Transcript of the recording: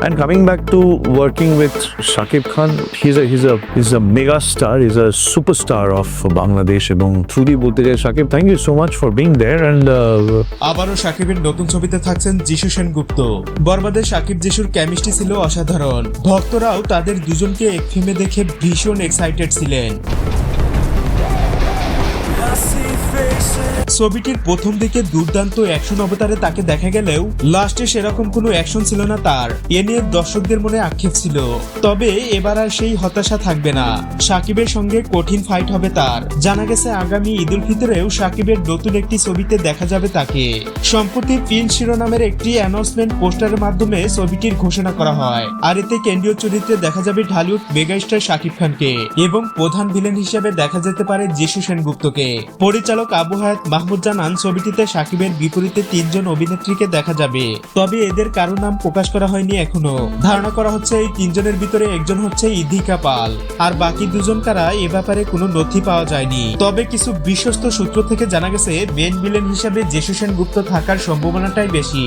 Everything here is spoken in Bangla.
And coming back to working with Shakib Khan, he's a he's a he's a mega star, he's a superstar of Bangladesh এবং truly বলতে চাই Shakib, thank you so much for being there and uh, আবারও সাকিবের নতুন ছবিতে থাকছেন যিশু সেনগুপ্ত বরবাদে সাকিব যিশুর কেমিস্ট্রি ছিল অসাধারণ ভক্তরাও তাদের দুজনকে এক ফিল্মে দেখে ভীষণ এক্সাইটেড ছিলেন ছবিটির প্রথম দিকে দুর্দান্ত অ্যাকশন অবতারে তাকে দেখা গেলেও লাস্টে সেরকম কোনো অ্যাকশন ছিল না তার। এ নিয়ে দর্শকদের মনে আক্ষেপ ছিল। তবে এবার আর সেই হতাশা থাকবে না। সাকিবের সঙ্গে কঠিন ফাইট হবে তার। জানা গেছে আগামী ঈদ উল ফিতরেও সাকিবের নতুন একটি ছবিতে দেখা যাবে তাকে। সম্প্রতি প্রিন্স শিরোনামের একটি অ্যানাউন্সমেন্ট পোস্টারের মাধ্যমে ছবিটির ঘোষণা করা হয়। আর এতে কেন্দ্রীয় চরিত্রে দেখা যাবে ঢালিউড মেগাস্টার শাকিব খানকে। এবং প্রধান ভিলেন হিসেবে দেখা যেতে পারে যিশু সেনগুপ্তকে। পরিচালক আবু হায়াত মাহমুদ জানান, ছবিটিতে সাকিবের বিপরীতে তিনজন অভিনেত্রীকে দেখা যাবে। তবে এদের কারও নাম প্রকাশ করা হয়নি এখনও। ধারণা করা হচ্ছে, এই তিনজনের ভিতরে একজন হচ্ছে ইধিকা পাল, আর বাকি দুজন কারা এ ব্যাপারে কোনো নথি পাওয়া যায়নি। তবে কিছু বিশ্বস্ত সূত্র থেকে জানা গেছে, মেন ভিলেন হিসাবে যিশু সেনগুপ্ত থাকার সম্ভাবনাটাই বেশি।